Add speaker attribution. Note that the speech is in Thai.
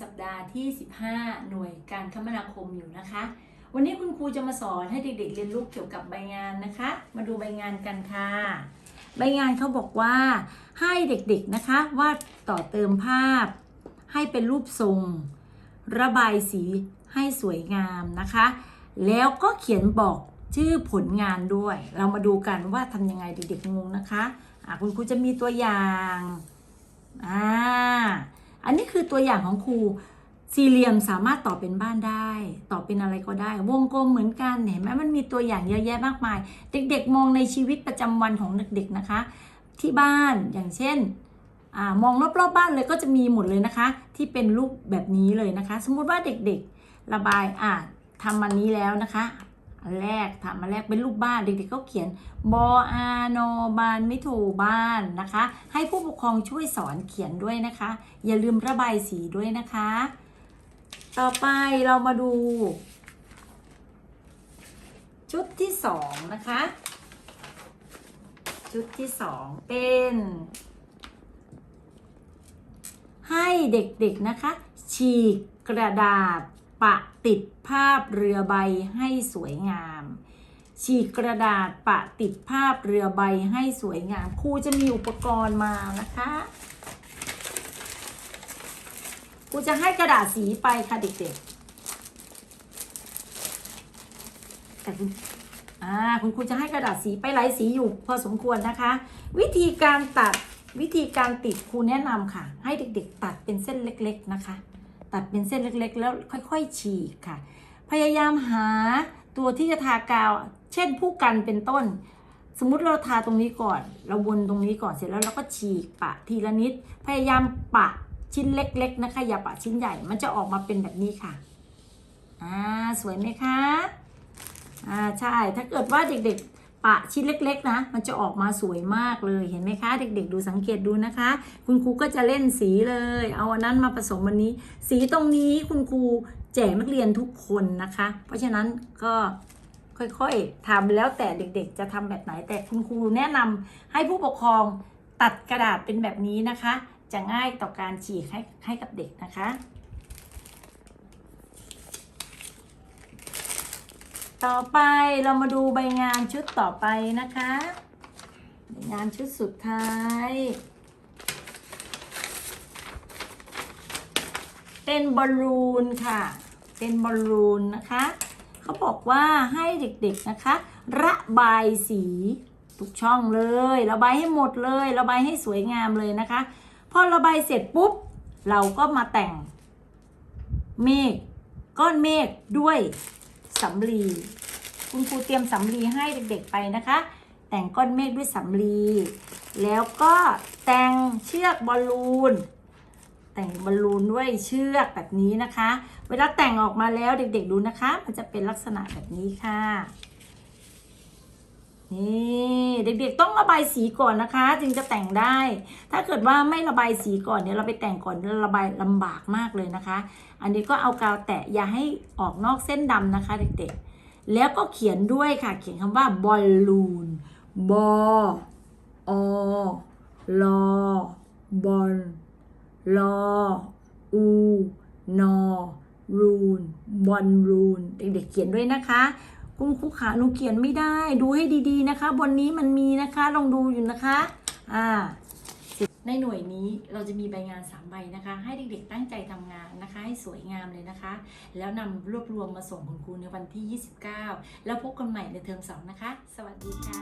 Speaker 1: สัปดาห์ที่ 15 หน่วยการคมนาคมอยู่นะคะ วันนี้คุณครูจะมาสอนให้เด็กๆ เรียนรู้เกี่ยวกับใบงานนะคะ มาดูใบงานกันค่ะ ใบงานเขาบอกว่าให้เด็กๆนะคะวาดต่อเติมภาพ ให้เป็นรูปทรง ระบายสีให้สวยงามนะคะ แล้วก็เขียนบอกชื่อผลงานด้วย เรามาดูกันว่าทำยังไงเด็กๆงงนะคะะคุณครูจะมีตัวอย่างอ่า อันนี้คือตัวอย่างของครูสี่เหลี่ยมสามารถต่อเป็นบ้านได้ ต่อเป็นอะไรก็ได้ วงกลมเหมือนกันเห็นไหมมันมีตัวอย่างเยอะแยะมากมาย เด็กๆ มองในชีวิตประจำวันของเด็กๆนะคะ ที่บ้านอย่างเช่นอมองรอบๆบบ้านเลยก็จะมีหมดเลยนะคะ ที่เป็นรูปแบบนี้เลยนะคะ สมมุติว่าเด็กๆ ระบายอ่าทำมันนี้แล้วนะคะ อันแรกทำมาแรกเป็นรูปบ้านเด็กๆก็เขียนบออานอบานไม่ถูบ้านนะคะ ให้ผู้ปกครองช่วยสอนเขียนด้วยนะคะ อย่าลืมระบายสีด้วยนะคะ ต่อไปเรามาดู ชุดที่สองนะคะ ชุดที่สองเป็น ให้เด็กๆนะคะ ฉีกกระดาษ ปะติดภาพเรือใบให้สวยงาม ฉีกกระดาษปะติดภาพเรือใบให้สวยงามครูจะมีอุปกรณ์มานะคะครูจะให้กระดาษสีไปค่ะเด็กๆแต่คุณอ่าคุณครูจะให้กระดาษสีไปหลายสีอยู่พอสมควรนะคะ วิธีการตัดวิธีการติดครูแนะนำค่ะ ให้เด็กๆ ตัดเป็นเส้นเล็ก ๆนะคะ ตัดเป็นเส้นเล็กๆ แล้วค่อยๆ ฉีกค่ะ พยายามหาตัวที่จะทากาว เช่นผู้กันเป็นต้น สมมุติเราทาตรงนี้ก่อน เราวนตรงนี้ก่อนเสร็จแล้วเราก็ฉีกปะทีละนิด พยายามปะชิ้นเล็ก ๆ นะคะ อย่าปะชิ้นใหญ่ มันจะออกมาเป็นแบบนี้ค่ะ อ่า สวยไหมคะ อ่า ใช่ ถ้าเกิดว่าเด็กๆ ปะชิ้นเล็ก ๆ นะ มันจะออกมาสวยมากเลยเห็นไหมคะ เด็ก ๆ ดูสังเกตดูนะคะ คุณครูก็จะเล่นสีเลย เอาอันนั้นมาผสมวันนี้ สีตรงนี้คุณครูแจกนักเรียนทุกคนนะคะ เพราะฉะนั้นก็ค่อยๆทำแล้วแต่เด็กๆ จะทำแบบไหนแต่คุณครูแนะนำให้ผู้ปกครองตัดกระดาษเป็นแบบนี้นะคะ จะง่ายต่อการฉีกให้ให้กับเด็กนะคะ ต่อไปเรามาดูใบงานชุดต่อไปนะคะใบงานชุดสุดท้าย เป็นบอลลูนค่ะ เป็นบอลลูนนะคะเขาบอกว่าให้เด็กๆนะคะ ระบายสีทุกช่องเลย ระบายให้หมดเลย ระบายให้สวยงามเลยนะคะ พอระบายเสร็จปุ๊บ เราก็มาแต่งเมฆก้อนเมฆด้วย สำลีคุณครูเตรียมสำลีให้เด็กๆไปนะคะ แต่งก้อนเมฆด้วยสำลีแล้วก็แต่งเชือกบอลลูน แต่งบอลลูนด้วยเชือกแบบนี้นะคะ เวลาแต่งออกมาแล้วเด็กๆดูนะคะ มันจะเป็นลักษณะแบบนี้ค่ะ นี่เด็กๆต้องระบายสีก่อนนะคะ จึงจะแต่งได้ ถ้าเกิดว่าไม่ระบายสีก่อนเนี่ยเราไปแต่งก่อนระบายลำบากมากเลยนะคะ อันนี้ก็เอากาวแตะอย่าให้ออกนอกเส้นดำนะคะ เด็กๆ แล้วก็เขียนด้วยค่ะ เขียนคำว่าบอลลูนบออลอบอลลออู นอ รูนบอลรูน เด็กๆเขียนด้วยนะคะ คุณครูขาหนูเขียนไม่ได้ ดูให้ดีๆนะคะ บนนี้มันมีนะคะ ลองดูอยู่นะคะ อ่า ในหน่วยนี้เราจะมีใบงาน3ใบนะคะ ให้เด็กๆตั้งใจทำงานนะคะ ให้สวยงามเลยนะคะ แล้วนำรวบรวมมาส่งคุณครูในวันที่ 29 แล้วพบกันใหม่ในเทอม2นะคะ สวัสดีค่ะ